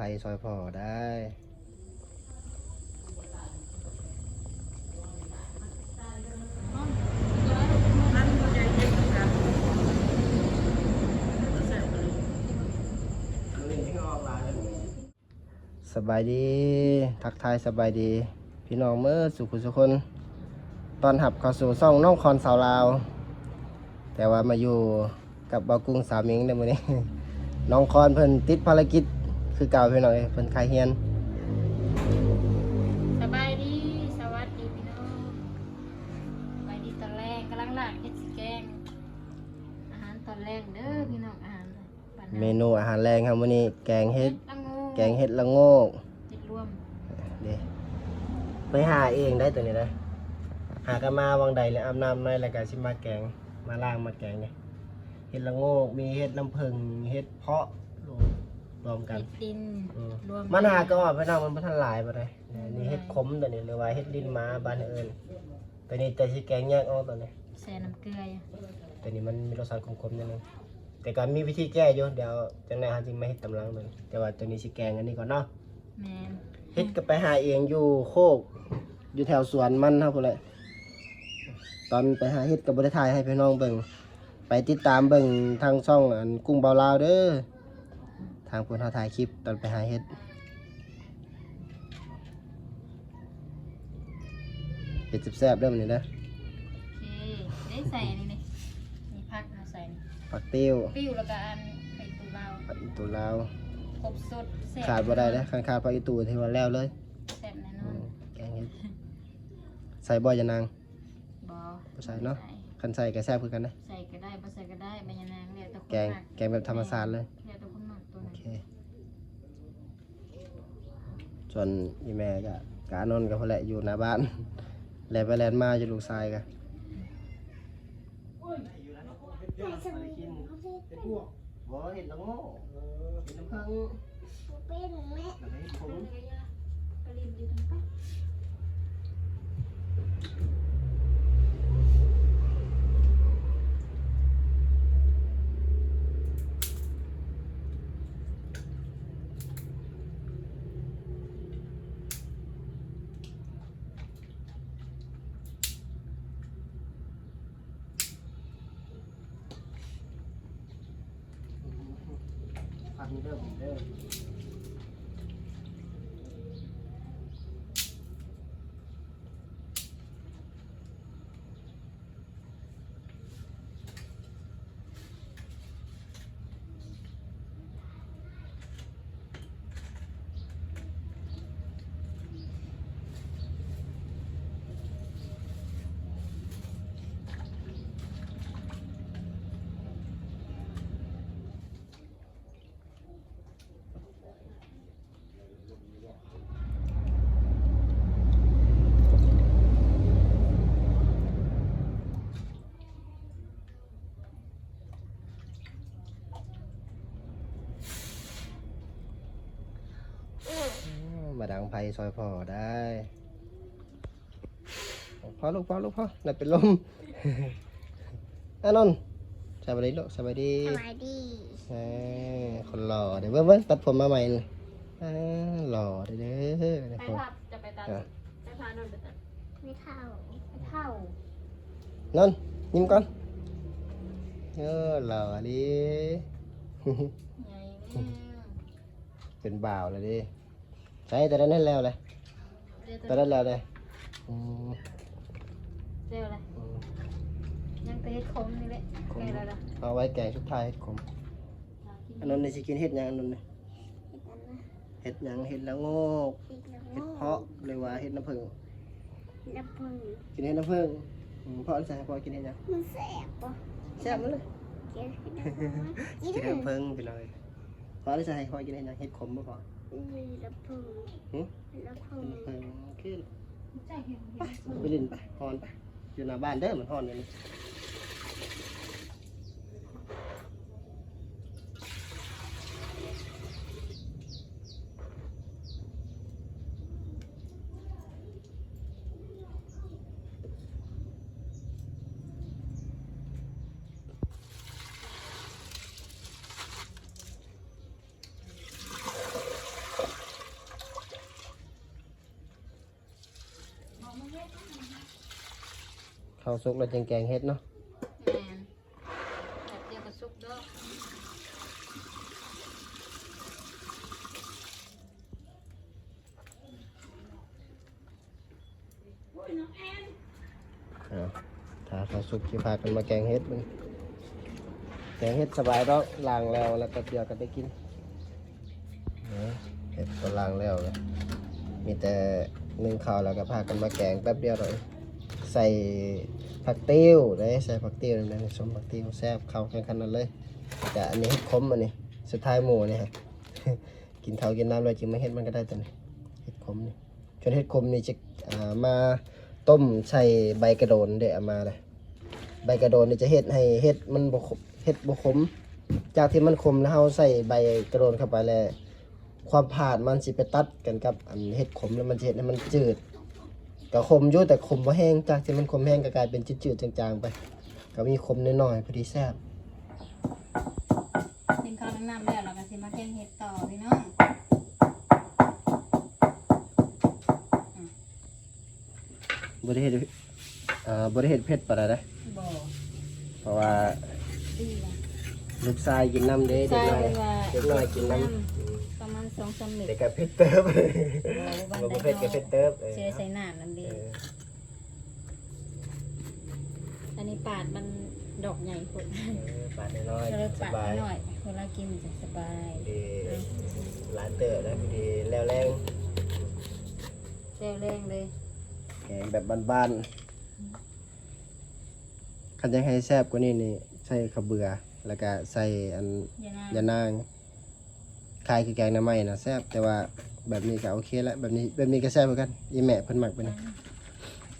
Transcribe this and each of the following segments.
ภัยซอยพอได้สบายดี ทักทายสบายดี พี่น้องเมื่อสุขุสุคนตอนหับเข้าสู่ซ่องน้องคอนสาวลาว แต่ว่ามาอยู่กับบากุ้งสามิงในมือนี้ น้องคอนเพิ่นติดภารกิจ คือเก่าพี่น้องเอ้ยเพิ่นคายเฮียนสบายดีสวัสดีพี่น้องสบายดีตอนแรกกำลังล่างเฮ็ดสิแกง อาหารตอนแรกเด้อพี่น้องอาหารบ้านเมนูอาหารแรงครับมื้อนี้แกงเฮ็ดละโงูแกงเฮ็ดละโงกเฮ็ดรวมเด้ไปหาเองได้ตัวนี้นะหากันมาวังใดเลยอาบน้ำในแล้วก็สิมาแกงมาล้างมาแกงเนี่ยเฮ็ดละโงกมีเฮ็ดน้ำผึ้งเฮ็ดเพาะ รวมกันเฮ็ดดินอืมรวมมันหาก็ว่าไปน้องมันบ่ทันหลายบ่ได้นี่เฮ็ดขมตัวนี้หรือว่าเฮ็ดดินม้าบ้านเอิ้นตัวนี้แต่สิแกงแยกออกตัวนี้ใส่น้ำเกลือตัวนี้มันมีรสชาติขมๆนิดนึงแต่ก็มีวิธีแก้อยู่เดี๋ยวจังได๋หาจริงมาเฮ็ดตำลังมันแต่ว่าตัวนี้สิแกงอันนี้ก่อนเนาะ แม่นเฮ็ดก็ไปหาเองอยู่โคก อยู่แถวสวนมันครับพุ่นแหละตอนไปหาเฮ็ดก็บ่ได้ถ่ายให้พี่น้องเบิ่งไปติดตามเบิ่งทางช่องอันกุ้งเบาลาวเด้อ ทางเพิ่นเฮาถ่ายคลิปตอนไปหาเฮ็ดเฮ็ดแซ่บๆเด้อมื้อนี้เด้อโอเคได้ใส่นี่นี่นี่ผักเอาใส่นี่ผักติ้วปิ้วแล้วก็อันไข่ตูลาวผักอีตูลาวครบสดแซ่บขาดบ่ได้เด้อคันขาดผักอีตูที่ว่าแล้วเลยแซ่บแน่นอือนมแกงเฮ็ดใส่บ่อยะนางบ่บ่ใส่เนาะคันใส่ก็แซ่บคือกันเด้อใส่ก็ได้บ่ใส่ก็ได้ใบยะนางแล้วแต่คนแกงมักแกงแบบธรรมชาติเลย แล้วแต่คนมักตัว โอ นั้น เค ส่วนอีแม่ก็กานนท์กับพ่อแหละอยู่หน้าบ้าน แลนไปแลนมาอยู่ลูกชายกันบ่เห็ดละโง่เห็ดน้ำผึ้งเป็นแม่แล้วก็เห็ดผงพันเด้อผม เด้อ มาดังไฟซอยพ่อได้พ่อลูกพ่อลูกพ่อน่าเป็นลมอานนท์สบายดีลูกสบายดีสวัสดีเอ้ยคนหล่อเดี๋ยวเบิ้งเบิ้งตัดผมมาใหม่เลยอ่าหล่อเด้อเด้อเด้อไปคนผับจะไปตัดอะไปพานนท์ไปตัดไม่เท่าไปเท่านนท์ยิ้มก่อนเออหล่อดิไงเนี่ยเป็นบ่าวเลยดิ ใช่แต่นั้นนั่นแล้วเลยเรียกแต่นั้นแล้วเลยอืมเรียกอะไรอืมยังไปเฮ็ดคมนี่แหละแกแล้วล่ะเอาไว้แกงชุดไทายขมอันนั้นในสิกินเห็ดหยังอันนั้นน่ะเห็ดหยังเห็ดละโงกอีกแล้วเห็ดเพาะหรือว่าเห็ดน้ำผึ้งน้ำผึ้งกินเห็ดน้ำผึ้งอืมเพาะใส่พอกินเห็ดหยังมันแสบปะแซ่บมันเลยกินให้น้ำผึ้งกินกินเห็ดน้ำผึ้งไปเลยพอได้ใส่พอกินเห็ดหยังเห็ดขมบ่พอ มีน้ำผึ้งหึน้ำผึ้งน้ำผึ้งขึ้นใจเห็นไปเล่นไปฮอนไปอยู่หน้าบ้านเด้อมันฮอนอยู่ นี่ข้าวสุกแล้วจังแกงเฮ็ดเนาะแม่นแบบเดียวกับซุปเด้ออ่าถ้าข้าวสุกสิพากันมาแกงเฮ็ดมึงแกงเฮ็ดสบายดอกล้างแล้วแล้วก็เดียวก็ได้กินเออเฮ็ดก็ล้างแล้วเลยมีแต่นึ่งข้าวแล้วก็พากันมาแกงแป๊บเดียวเลยใส่ ผักติ้วได้ใส่ผักติ้วนั่นสมผักติ้วแซ่บเข้ากันขนาดเลยแต่อันนี้เฮ็ดขมอันนี้สุดท้ายหมูนี่ฮะกินข้ากินน้ำเลยจึงไม่เฮ็ดมันก็ได้ตัวนี้เฮ็ดขมนี่จนเฮ็ดขมนี่จะามาต้มใส่ใบกระโดนเด้เอามาเลยใบกระโดนนี่จะเฮ็ดให้เฮ็ดมันบ่ขมเฮ็ดบ่ขมจากที่มันขมแล้วเฮาใส่ใบกระโดนเข้าไปแล้วความผ่าดมันสิไปตัดกันกับอันเฮ็ดขมแล้วมันจะเฮ็ดให้มันจืด ก็ขมอยู่แต่ขมบ่แห้งจากที่มันขมแห้งก็กลายเป็นจืดๆจางๆไป ก็มีขมน้อยๆพอดีแซ่บกินข้าวน้ำแล้วเราก็สิมาแกงเห็ดต่อพี่น้องบ่ได้เฮ็ดอ่าบ่ได้เฮ็ดเผ็ดปานใดเด้อบ่เพราะว่าดีละ ลูกชายกินน้ำเด้เด็กใช่น้อยว่าเด็กน้อยกินน้ประมาณสองสามเม็ำดเด็กก็เผ็ดเติบโอ้บ่เผ็ดก็เผ็ดเติบเออเสียใส่น้ำนั่นเอดีออันนี้ปาดมันดอกใหญ่พุ่นเออปาดน้อยก็เลยๆสปาดบายหน่อยเวลากินมันจะสบาย ดีหลายเติบแล้วพอดีแล้วแรงแรงแรงเลยแกงแบบบ้านๆคันยังให้แซ่บกว่านี้นี่ใส่ข้าวเบื่อ แล้วก็ใส่อันยานายานางคล้ายคือแกงหน้ำไม้นะแซ่บแต่ว่าแบบนี้ก็โอเคแล้วแบบนี้แบบนี้ก็แซ่บเหมือนกันอีแม่เพิ่นหมักไปนี่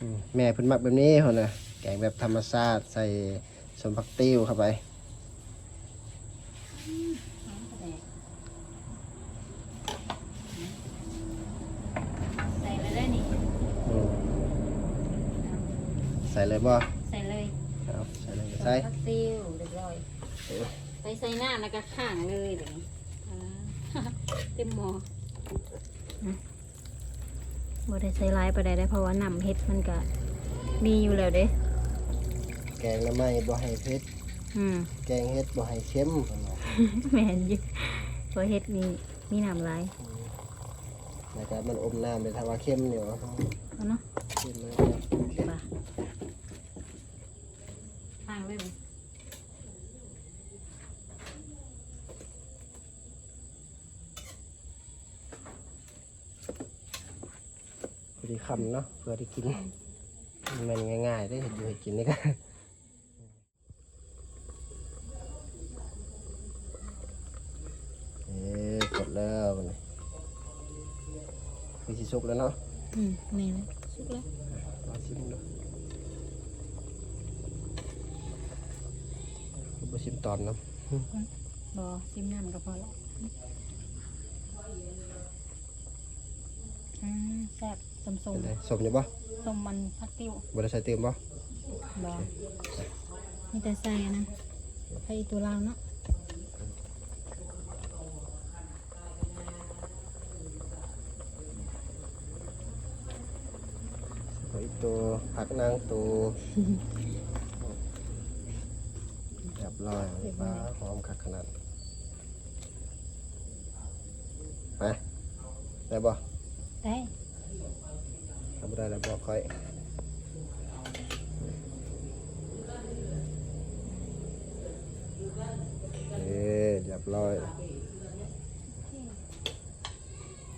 อืมแม่เพิ่นหมักแบบนี้คนน่ะแกงแบบธรรมชาติใส่สมผักติ้วเข้าไป ใส่เลยได้นี่อืมใส่เลยบ่ใส่เลยเอาใส่เลยก็ใส่ ผักติ้วเรียบร้อย ไปใส่น้ำแล้วก็ข้างเลยเดี๋ยวนี้อ่าเต็มหม้อบ่ได้ใส่ร้ายไปได้ได้เพราะว่าน้ำเฮ็ดมันก็มีอยู่แล้วเด้ แกงหน้ำไม้บ่ให้เผ็ดอืม แกงเฮ็ดบ่ให้เค็มเพิ่นว่าแม่นอยู่เพราะเฮ็ดมีมีน้ำลายแล้วก็มันอมน้ำเลยถ้าว่าเค็มเนี่ยเอาเอาเนาะเค็มเลยป่ะข้างเลยบ่พอดี คำเนาะเพื่อที่กิน มันง่ายๆได้เห็ดอยู่เห็ดกินนี่ก็เอ๊ะกดแล้วมันคือสิสุกแล้วเนาะอืมแม่นสุกแล้วมาชิมดูมาชิมตอนเนาะบ่ซิมน้ำก็พอแล้วอืมแซ่บ สมสมเป็นไงสมอยู่ปะสมมันพักติ้วบริษัทเติมปะบ่มีแต่ใส่อันนั้นไข่ตัวลาวเนาะไอ้ตัวผักนางตัวเรียบร้อยปลาหอมคักขนาดไปได้ปะได้ทำ ได้แล้วบอกค่อยโอเคเรียบร้อย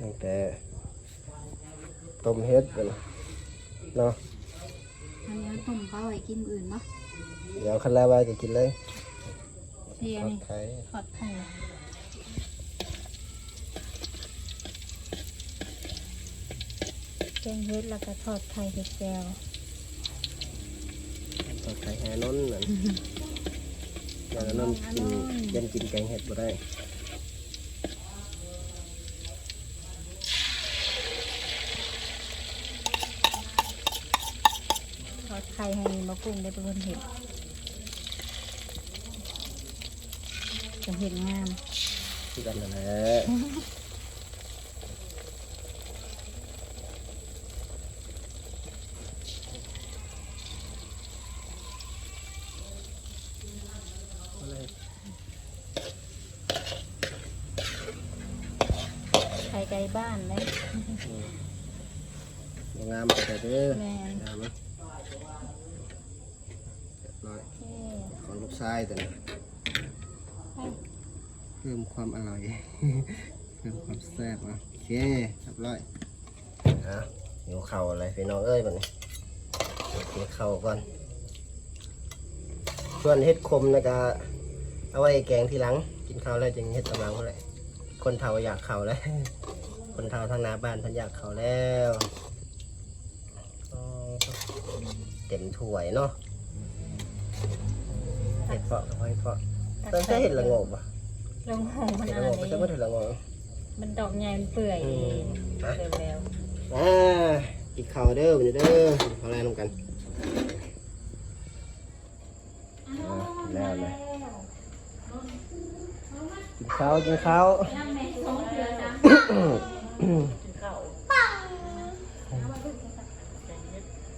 ตั้งแต่ต้มเฮ็ดกันเนาะอันนี้ต้มปลาไว้กินมื้ออื่นเนาะเดี๋ยวคันแรกไว้จะกินเลยเสียทอดนี่ไข่ทอดไข่ แกงเฮ็ดแล้วก็ทอดไข่เห็ดแก้วทอดไข่แห่นนท์นั่นอย่างนั้นนกินยันกินแกงเห็ดบ่ได้ทอดไข่ให้มะกุ้งได้เป็นคนเห็ดจะเห็ดงามคือกันนั่นแหละ ไข่ไก่บ้านเลยบ่งามเอาไปเด้อแม่นงามไหมเรียบร้อยโอเคของลูกชายตัวนี้ไปเพิ่มความอร่อย เพิ่มความแซ่บอะโอเคเรียบร้อยอะหิวเข่าวอะไรพี่น้องเอ้ยบัดนี้กินข้าวก่อน ส่วนเฮ็ดคมนะกะ เอาไว้แกงทีหลัง กินข้าวแล้วจึงเฮ็ดตำลังเท่าไหร่คนเฒ่าอยากข้าวแล้ว คนเฒ่าทางหน้าบ้านเพันอยากข้าวแล้วอ๋อเต็มถ้วยเนาะเห็ดเปาะกับหอยเปาะต้องใช้เห็ดละโงกปะลงหงมันเห็ดอะละไรโงกไม่ใช่ว่าเห็ดละโงกมันดอกใหญ่มันเปื่อยอืมเร็วอ่ากินข้าวเด้อวันนี้เด้อเอาอะไรนำกันๆอ่าแล้วเลย กินข้าวกินข้าวน้ำแม่สองเดือนจ้ะ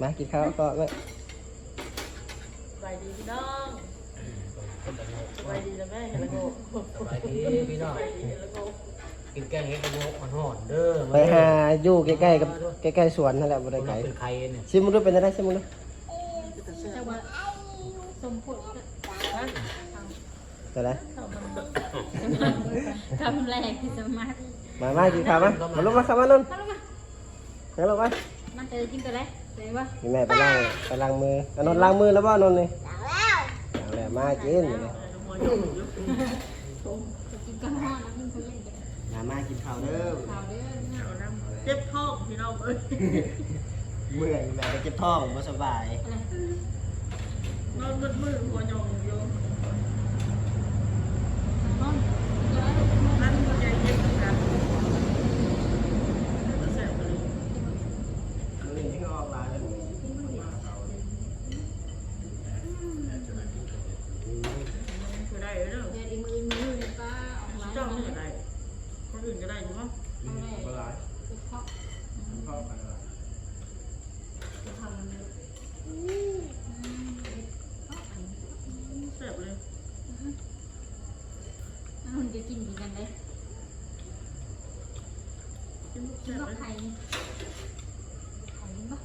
มากินข้าวก็ไม่สบายดีพี่น้องสบายดีนะแม่เห็นแล้วโง่สบายดีพี่น้องสบายดีเห็นแล้วโง่กินแกงเห็ดละโงกมันหอนเด้อไปหาอยู่ใกล้ๆกับใกล้ๆสวนนั่นแหละบ่ได้มันไกลเป็นใครเนี่ยชิมมึงดูเป็นอะไรชิมมึงดูแต่ว่าสมผล จะไรคำแรกที่สมัครมามากินข้าวมามาลงมาข้าวมานุ่นมาลงมามาลงมามันจะกินตัวไหนเลยว่ามีแม่ไปล้างไปล้างมืออนนท์ล้างมือแล้วบ่อนนท์นี่หลังแล้วเอาแหละมากินอยู่เลยจะกินกันห้อนะกินเขาเล่นกันมามากินข้าวเด้อข่าวเด้อเอาน้ำเจ็บท้องพี่น้องเอ้ยเมื่อยแม่ก็เจ็บท้องบ่สบายนอนมืดมืดหัวหยองอยู่ห้อง นั่นหัวใจเย็นเหมือนกันแสบเลย อันนี้ที่ออกมาแล้ว คือได้เลยเนาะ เดี๋ยวอีมือมือนี่ป้าออกมา เจ้าไม่ได้คนอื่นก็ได้ใช่ไหม เอาแม่ไปเคาะ ทำเลยแสบเลย มันจะกินกินกันเลยกินกับไข่ไข่ปะ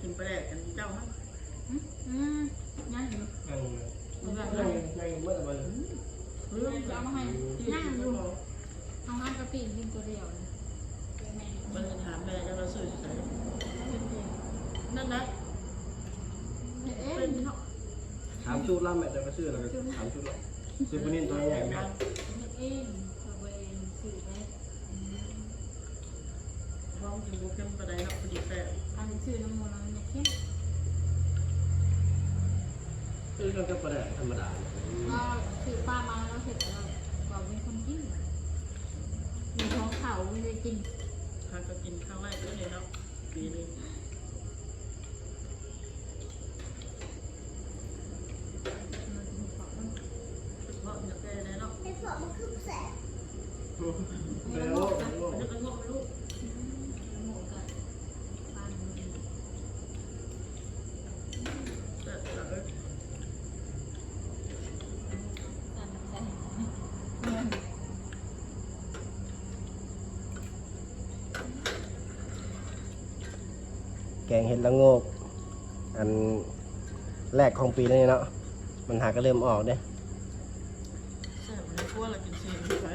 กินไปแดกกันเจ้าฮะ อืมย่างอยู่ มันก็ นั่งนั่งเมื่อวัน เรื่องจะเอามาให้ย่างอยู่ เอางานกะปิกินตัวเดียวเลยแม่ มันจะถามแม่จะมาสื่อใส่นั่นนะ เอ๊ะ เป็นเนาะ ถามชุดล่ำแม่จะมาซื้อแล้วก็ถามชุดล่ำซื้อปนินตัวใหญ่แม่เอ๊ะตัวเองสื่อไปร้องกินบุกเข้มไปได้เนาะพอดีแต่อันชื่อน้ำมันเนี่ยเข้มซื้อก็ประเดี๋ยวธรรมดาก็สื่อป้ามาแล้วเสร็จแล้วบอกเป็นคนกินมีท้องเข่าไม่ได้กินทางก็กินข้าวแรกด้วยเนาะปีนึงเพราะอยากได้เลยเนาะ ไอ้พวก มันคือแสบไม่ต้องบอกนะมันจะเป็นงบลูกหมูกับปลาหมูแต่แต่เออสั่นใจแกงเห็ดละโงก อันแรกของปีนี้เนาะ มันหาก็เริ่มออกเด้ แซ่บเลยกลัวเรากินซีนไป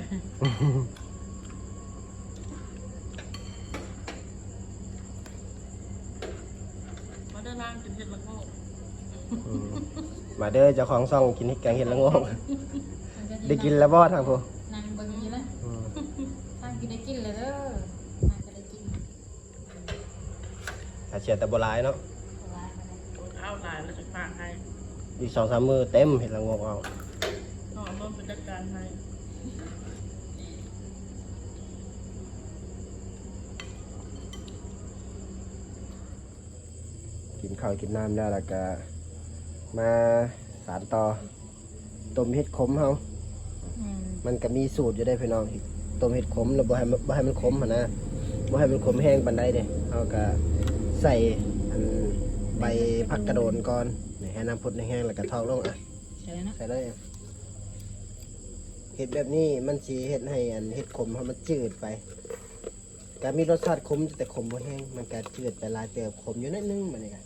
มาได้นางกินเห็ดละโงกอืมมาเด้อเจ้าของซ่องกินแกงเห็ดละโงกได้กินแล้วบ่ทางผู้นางเบิ่งนี้เลยอืมทางกินได้กินเลยเด้อนางก็ได้กินถ้าเชียร์แต่โบราณเนาะสบายมาเลยเอาหลายแล้วจะฝากให้อีกสองสามมือเต็มเห็ดละโงกเอา น้องต้นเป็นจัดการให้กินข้าวกินน้ำแล้วแล้วก็มาสานต่อต้มเห็ดขมเฮาอืมมันก็มีสูตรอยู่ได้พี่น้องต้มเห็ดขมแล้วบ่ให้มันบ่ให้มันขมหั่นนะบ่ให้มันขมแห้งปานใดเด้เฮาก็ใส่อันใบผักกระโดนก่อนนี่ให้น้ำพุดแห้งๆแล้วก็ทอกลงอะใช่แล้วเนาะใส่เลย เห็ดแบบนี้มันสีเห็ดให้อันเห็ดขมมันจืดไปการมีรสชาติขมแต่ขมบ่แห้งมันก็จืดไปลายเติบขมอยู่นิดนึงมันนี่กัน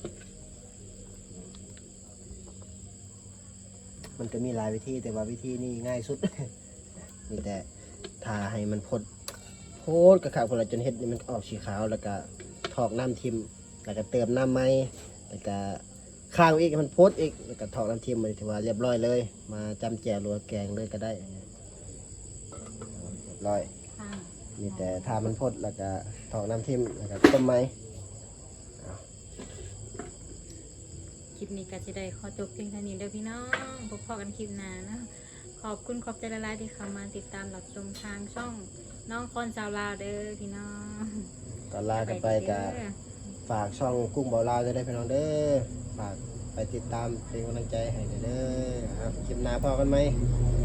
มันก็มีหลายวิธีแต่ว่าวิธีนี้ง่ายสุด มีแต่ทาให้มันพดโพดกระขาวคนละจนเห็ดนี่มันออกสีขาวแล้วก็ถอกน้ำทิม แล้วก็เติมน้ำไหมแล้วก็ข้างอีกมันโพดอีกแล้วก็ถอดน้ำทิมมันถือว่าเรียบร้อยเลย มาจำแจวรัวแกงเลยก็ได้ เรียบร้อยข้างมีแต่ทามันพดแล้วก็ถอดน้ำทิมแล้วก็ต้มไหมคลิปนี้ก็จะได้ขอจบเพียงเท่านี้เด้อพี่น้องพบพอกันคลิปหน้านะขอบคุณขอบใจละลายๆที่เข้ามาติดตามรับชมทางช่องน้องคนสาวลาวเด้อพี่น้องก่อนลากันไปก็ฝากช่องกุ้งเบาลาวด้วยได้อพี่น้องเด้อฝากไปติดตามเป็นกำลังใจให้เด้อครับคลิปหน้าพอกันไหมบ